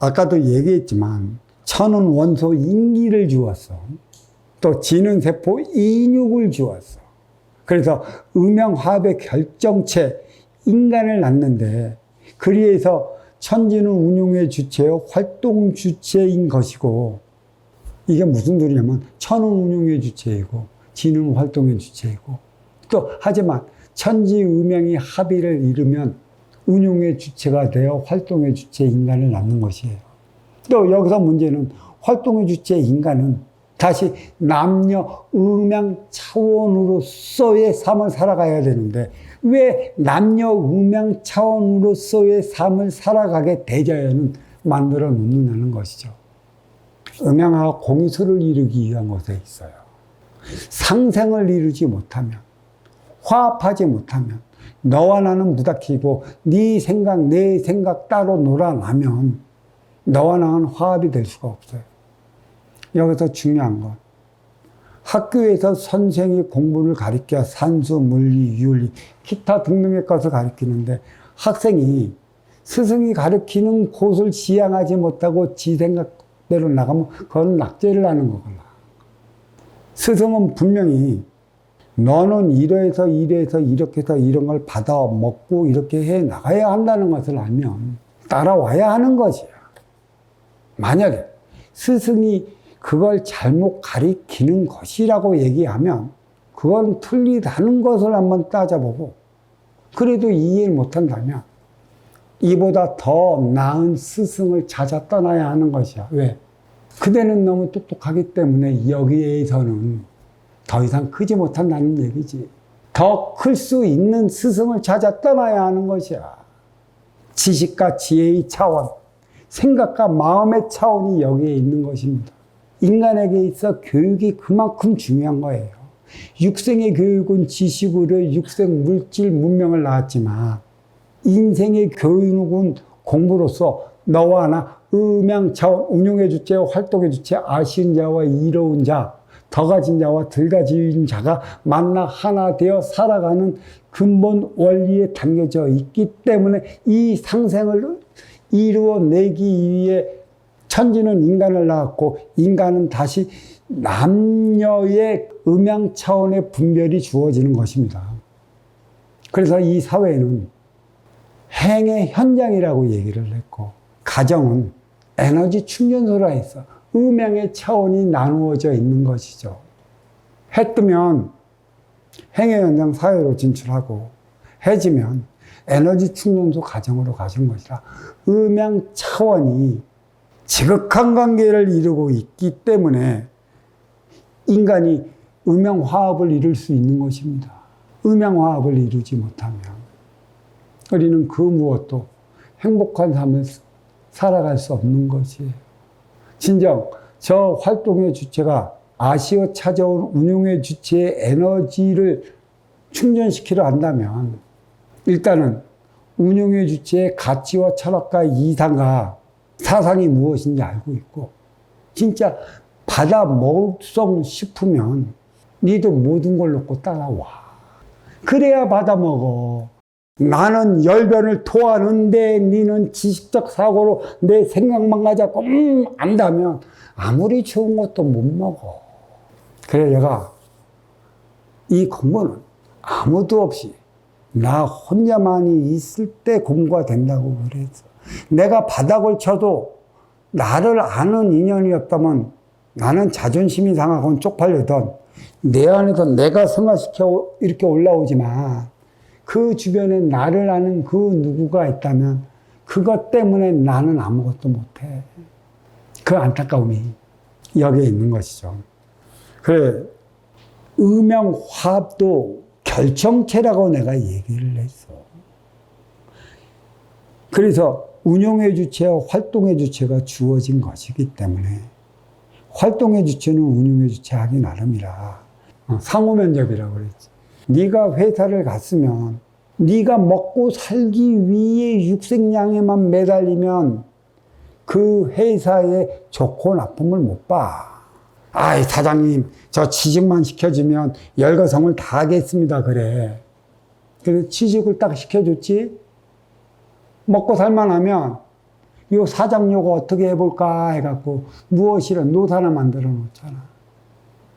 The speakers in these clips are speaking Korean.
아까도 얘기했지만 천은 원소 인기를 주었어. 또 지는 세포 인육을 주었어. 그래서 음양화합의 결정체 인간을 낳는데 그리해서 천지는 운용의 주체요 활동 주체인 것이고 이게 무슨 소리냐면 천은 운용의 주체이고 지는 활동의 주체이고 또 하지만 천지 음양이 합의를 이루면 운용의 주체가 되어 활동의 주체 인간을 낳는 것이에요. 또 여기서 문제는 활동의 주체 인간은 다시 남녀 음양 차원으로서의 삶을 살아가야 되는데 왜 남녀 음양 차원으로서의 삶을 살아가게 대자연은 만들어 놓느냐는 것이죠. 음양과 공수를 이루기 위한 것에 있어요. 상생을 이루지 못하면, 화합하지 못하면, 너와 나는 무닥치고 네 생각, 내 생각 따로 놀아나면 너와 나는 화합이 될 수가 없어요. 여기서 중요한 건 학교에서 선생이 공부를 가르쳐 산수, 물리, 윤리, 기타 등등의 것을 가르치는데 학생이 스승이 가르치는 곳을 지향하지 못하고 지 생각대로 나가면 그건 낙제를 하는 거구나. 스승은 분명히 너는 이래서 이래서 이렇게 해서 이런 걸 받아 먹고 이렇게 해 나가야 한다는 것을 알면 따라와야 하는 것이야. 만약에 스승이 그걸 잘못 가리키는 것이라고 얘기하면 그건 틀리다는 것을 한번 따져보고 그래도 이해를 못한다면 이보다 더 나은 스승을 찾아 떠나야 하는 것이야. 왜? 그대는 너무 똑똑하기 때문에 여기에서는 더 이상 크지 못한다는 얘기지. 더 클 수 있는 스승을 찾아 떠나야 하는 것이야. 지식과 지혜의 차원, 생각과 마음의 차원이 여기에 있는 것입니다. 인간에게 있어 교육이 그만큼 중요한 거예요. 육생의 교육은 지식으로 육생 물질 문명을 낳았지만 인생의 교육은 공부로서 너와 나 음양 차원 운용의 주체 활동의 주체 아쉬운 자와 이로운 자 더 가진 자와 덜 가진 자가 만나 하나 되어 살아가는 근본 원리에 담겨져 있기 때문에 이 상생을 이루어내기 위해 천지는 인간을 낳았고 인간은 다시 남녀의 음양 차원의 분별이 주어지는 것입니다. 그래서 이 사회는 행의 현장이라고 얘기를 했고 가정은 에너지 충전소라 해서 음양의 차원이 나누어져 있는 것이죠. 해 뜨면 행의 현장 사회로 진출하고 해지면 에너지 충전소 가정으로 가신 것이라 음양 차원이 지극한 관계를 이루고 있기 때문에 인간이 음양 화합을 이룰 수 있는 것입니다. 음양 화합을 이루지 못하면 우리는 그 무엇도 행복한 삶을 살아갈 수 없는 것이에요. 진정 저 활동의 주체가 아시어 찾아온 운용의 주체의 에너지를 충전시키려 한다면 일단은 운용의 주체의 가치와 철학과 이상과 사상이 무엇인지 알고 있고 진짜 받아 먹성 싶으면 니도 모든 걸 놓고 따라와. 그래야 받아 먹어. 나는 열변을 토하는데 니는 지식적 사고로 내 생각만 가지고 음 안다면 아무리 좋은 것도 못 먹어. 그래 내가 이 공부는 아무도 없이 나 혼자만이 있을 때 공부가 된다고 그랬어. 내가 바닥을 쳐도 나를 아는 인연이었다면 나는 자존심이 상하건 쪽팔리던 내 안에서 내가 승화시켜 이렇게 올라오지만 그 주변에 나를 아는 그 누구가 있다면 그것 때문에 나는 아무것도 못해. 그 안타까움이 여기에 있는 것이죠. 그래, 음양화합도 결정체라고 내가 얘기를 했어. 그래서 운용의 주체와 활동의 주체가 주어진 것이기 때문에 활동의 주체는 운용의 주체 하기 나름이라 어, 상호 면접이라고 그랬지. 네가 회사를 갔으면 네가 먹고 살기 위해 육생양에만 매달리면 그 회사의 좋고 나쁨을 못 봐. 아이 사장님 저 취직만 시켜주면 열거성을 다 하겠습니다 그래. 그래서 취직을 딱 시켜줬지. 먹고 살만하면 요 사장 요거 어떻게 해볼까 해갖고 무엇이라 노 하나 만들어 놓잖아.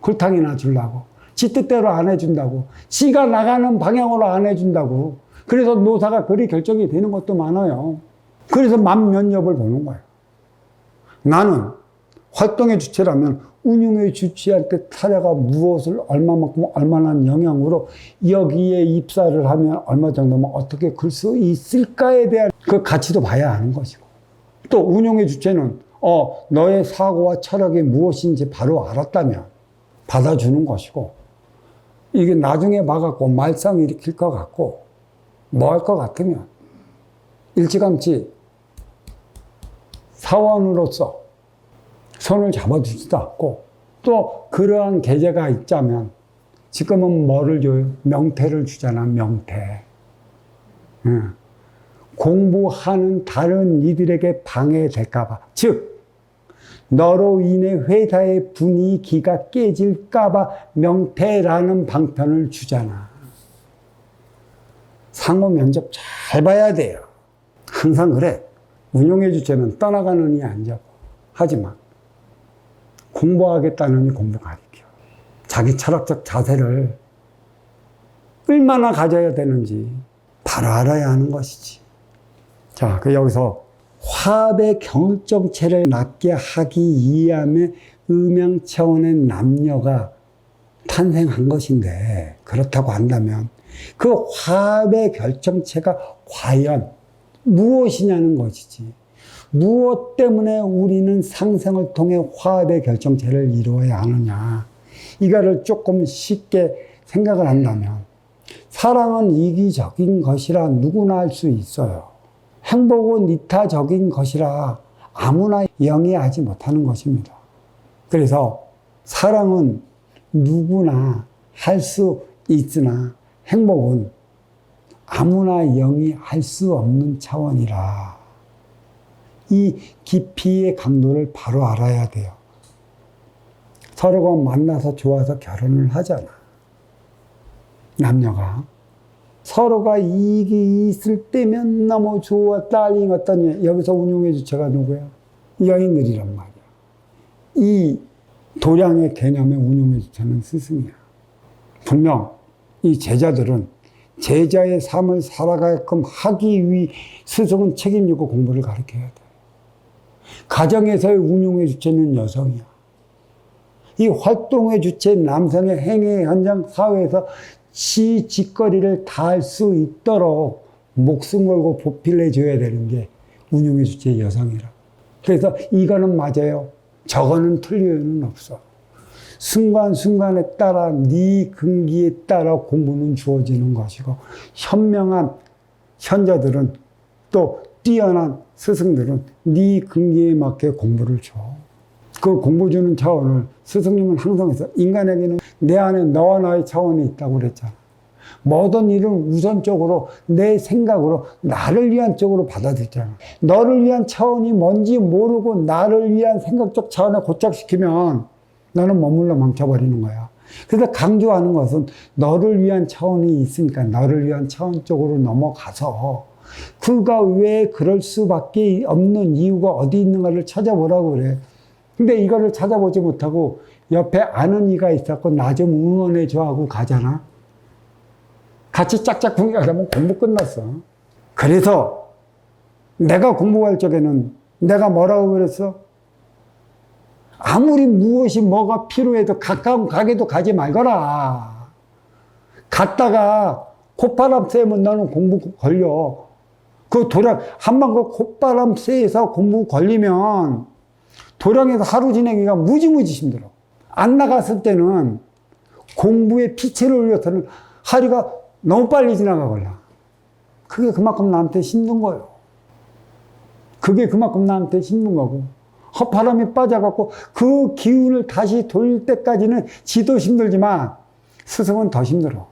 골탕이나 주려고. 지 뜻대로 안 해준다고. 지가 나가는 방향으로 안 해준다고. 그래서 노사가 그리 결정이 되는 것도 많아요. 그래서 만면접을 보는 거예요. 나는 활동의 주체라면 운용의 주체한테 타자가 무엇을 얼마만큼 얼마나 영향으로 여기에 입사를 하면 얼마 정도면 어떻게 글수 있을까에 대한 그 가치도 봐야 하는 것이고 또 운용의 주체는 어 너의 사고와 철학이 무엇인지 바로 알았다면 받아주는 것이고 이게 나중에 봐갖고 말썽 일으킬 것 같고 뭐 할 것 같으면 일찌감치 사원으로서 손을 잡아주지도 않고 또 그러한 계제가 있자면 지금은 뭐를 줘요? 명태를 주잖아, 명태. 응. 공부하는 다른 이들에게 방해될까봐. 즉, 너로 인해 회사의 분위기가 깨질까봐 명태라는 방편을 주잖아. 상호 면접 잘 봐야 돼요. 항상 그래. 운용의 주체는 떠나가느니 앉아. 하지만 공부하겠다느니 공부 가르쳐. 자기 철학적 자세를 얼마나 가져야 되는지 바로 알아야 하는 것이지. 자, 그 여기서 화합의 경을정체를 낮게 하기 위함에 음양 차원의 남녀가 탄생한 것인데 그렇다고 한다면 그 화합의 결정체가 과연 무엇이냐는 것이지. 무엇 때문에 우리는 상생을 통해 화합의 결정체를 이루어야 하느냐. 이거를 조금 쉽게 생각을 한다면 사랑은 이기적인 것이라 누구나 할 수 있어요. 행복은 이타적인 것이라 아무나 영위하지 못하는 것입니다. 그래서 사랑은 누구나 할 수 있으나 행복은 아무나 영위할 수 없는 차원이라 이 깊이의 강도를 바로 알아야 돼요. 서로가 만나서 좋아서 결혼을 하잖아. 남녀가. 서로가 이익이 있을 때면 너무 좋아, 딸링 어떠니. 여기서 운용의 주체가 누구야? 여인들이란 말이야. 이 도량의 개념의 운용의 주체는 스승이야. 분명 이 제자들은 제자의 삶을 살아가게끔 하기 위해 스승은 책임지고 공부를 가르쳐야 돼. 가정에서의 운용의 주체는 여성이야. 이 활동의 주체 남성의 행위 현장 사회에서 시 직거리를 다 할 수 있도록 목숨 걸고 보필해 줘야 되는 게 운용의 주체 여성이라. 그래서 이거는 맞아요. 저거는 틀리는 없어. 순간순간에 따라 네 근기에 따라 공부는 주어지는 것이고 현명한 현자들은 또 뛰어난 스승들은 네 근기에 맞게 공부를 줘. 그 공부 주는 차원을 스승님은 항상 해서 인간에게는 내 안에 너와 나의 차원이 있다고 그랬잖아. 모든 일은 우선적으로 내 생각으로 나를 위한 쪽으로 받아들였잖아. 너를 위한 차원이 뭔지 모르고 나를 위한 생각적 차원에 고착시키면 너는 머물러 멈춰버리는 거야. 그래서 강조하는 것은 너를 위한 차원이 있으니까 너를 위한 차원 쪽으로 넘어가서 그가 왜 그럴 수밖에 없는 이유가 어디 있는가를 찾아보라고 그래. 근데 이거를 찾아보지 못하고 옆에 아는 이가 있었고 나 좀 응원해 줘 하고 가잖아. 같이 짝짝꿍이 가면 공부 끝났어. 그래서 내가 공부할 적에는 내가 뭐라고 그랬어? 아무리 무엇이 뭐가 필요해도 가까운 가게도 가지 말거라. 갔다가 콧바람 쐬면 너는 공부 걸려. 그 도량, 한번 그 콧바람 쐬서 공부 걸리면 도량에서 하루 지내기가 무지무지 힘들어. 안 나갔을 때는 공부에 피체를 올려서는 하루가 너무 빨리 지나가걸라. 그게 그만큼 나한테 힘든 거예요. 그게 그만큼 나한테 힘든 거고. 헛바람이 빠져갖고 그 기운을 다시 돌릴 때까지는 지도 힘들지만 스승은 더 힘들어.